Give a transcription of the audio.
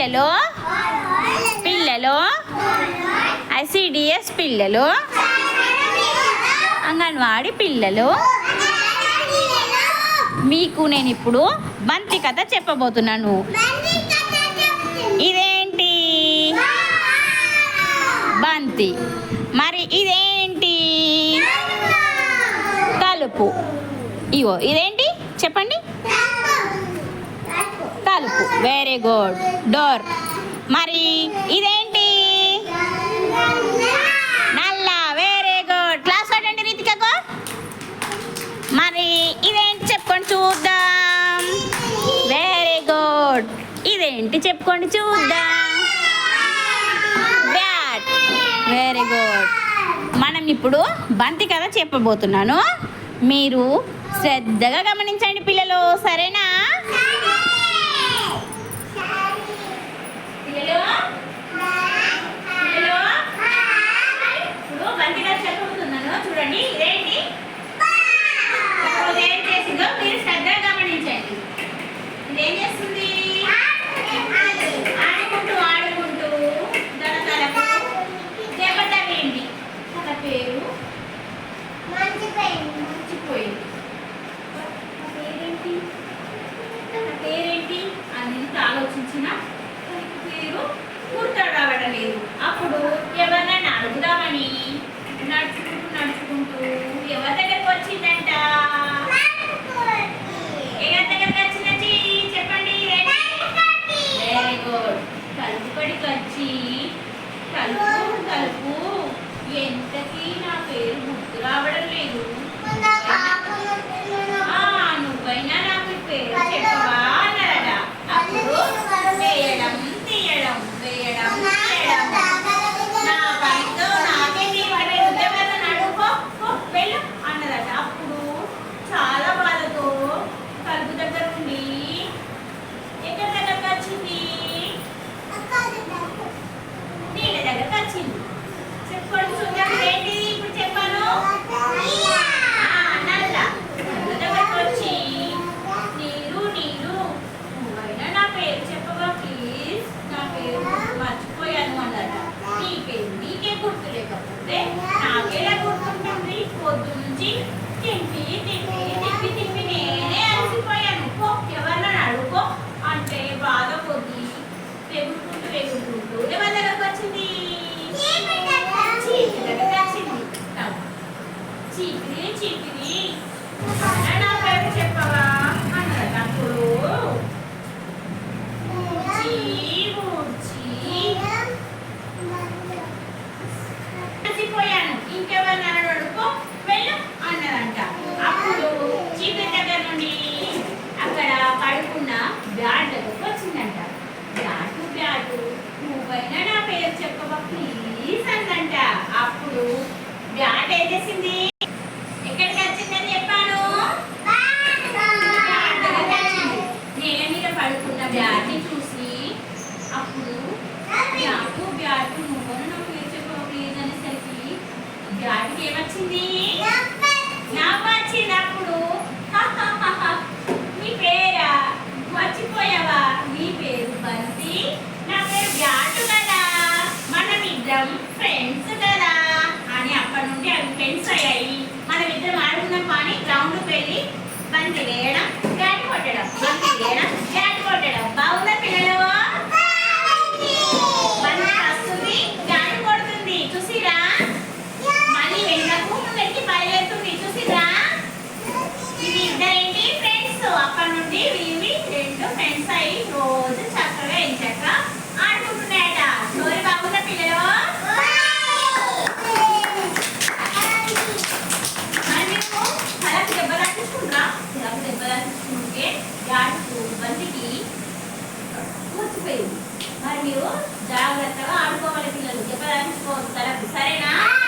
పిల్లలు? పిల్లలు? ఐసిడిఎస్ పిల్లలు? అంగన్వాడి పిల్లలు? మీకు నేను ఇప్పుడు బంతి కథ చెప్పబోతున్నాను. ఇదేంటి? బంతి. మరి ఇదేంటి? తలుపు ఇగో ఇదేంటి? చెప్పండి. వెరీ గుడ్ డోర్ మరి ఇదేంటి? నల్ల. వెరీ గుడ్ క్లాస్ అండి రీతికకు? మరి ఇదేంటి చెప్పుకొని చూద్దాం. వెరీ గుడ్ ఇదేంటి చెప్పుకోండి చూద్దాం. బ్యాట్ వెరీ గుడ్ మనం ఇప్పుడు బంతి కథ చెప్పబోతున్నాను. మీరు శ్రద్ధగా గమనించండి పిల్లలు. సరేనా పిల్లలు పిల్లలు ఇప్పుడు బంతి కథ చెప్పబోతున్నాను చూడండి ఇదేంటి ఇప్పుడు ఏం చేసిందో మీరు శ్రద్ధగా గమనించండి ఇదేం చేస్తుంది ఆడుకుంటూ ఆడుకుంటూ తన తలకు దెబ్బ తగిలింది తన పేరు మర్చిపోయింది తన పేరేంటి తన పేరేంటి అని ఎంత ఆలోచించిన తనకి పేరు గుర్తు రావడం లేదు అప్పుడు ఎవరినైనా అడుగుదామని నడుచుకుంటూ నడుచుకుంటూ ఎవరి దగ్గరకు వచ్చిందంట. ఎవరి దగ్గరకు వచ్చిందండి చెప్పండి. వెరీ గుడ్ కలుపు కడికి వచ్చి కలుపు కలుపు. ఎంతకి నా పేరు గుర్తు రావడం లేదు ఆ, నువ్వైనా నాకు ఈ పేరు చెప్పవా అన్నారట అప్పుడు వేయడం తీయడం వేయడం తీయడం నా పనితో నాకే తీయడం ఎవరైనా అడుగుకో పో, వెళ్ళు అన్నదట అప్పుడు చాలా బాధతో కలుపు దగ్గర ఉండి ఎక్కడి దగ్గరకు వచ్చింది నీళ్ళ దగ్గరకు వచ్చింది చెప్పుకోండి చూద్దాం ఏంటి ఇప్పుడు చెప్పాను ఆ, నల్ల నల్ల దగ్గరకు వచ్చి నీరు నీరు నువ్వైనా నా పేరు చెప్పవా ప్లీజ్ నా పేరు మర్చిపోయాను అన్నట నీకే నీకే గుర్తు లేకపోతే నాకేలా గుర్తుంటుంది పొద్దు నుంచి తింపి తింపి తిప్పి తిప్పి నేనే అలసిపోయాను పో ఎవరినైనా అడుగుకో అంటే బాగా కొద్ది ఎగురుకుంటూ ఎగురుకుంటూ ఎవరి దగ్గరకు వచ్చింది చీటి దగ్గరకు వచ్చింది ప్లీజ్ అందంట అప్పుడు బ్యాట్ ఏం చేసింది? ఎక్కడికి వచ్చిందని చెప్పాను? నేల మీద పడుకున్న బ్యాట్ని చూసి అప్పుడు నాకు బ్యాట్ నువ్వు నాకు పేరు చెప్పవా ప్లీజ్ అనేసరికి బ్యాట్కి ఏమొచ్చింది? నాకు వచ్చింది అప్పుడు "హహహహ, మీ పేరా మర్చిపోయావా మీ పేరు బంతి నా పేరు బ్యాటు కదా మనం ఇద్దరం ఫ్రెండ్స్ కదా అని అప్పటి నుండి అవి ఫ్రెండ్స్ అయ్యాయి మనం ఇద్దరం ఆడుకున్నాం కానీ గ్రౌండ్కి వెళ్ళి బంతి వేయడం బ్యాట్ కొట్టడం బంతి వేయడం బ్యాట్ కొట్టడం బాగుందా పిల్లలు బంతి వస్తుంది బ్యాట్ కొడుతుంది చూసిరా మళ్ళీ వెళ్ళకు వెనక్కి బయలుదేరుతుంది చూసిరా ఇది ఇద్దరేంటి ఫ్రెండ్స్ అప్పటి నుండి వీవి రెండు ఫ్రెండ్స్ అయ్యి మీరు జాగ్రత్తగా ఆడుకోవాలి పిల్లలు. దెబ్బ సరేనా?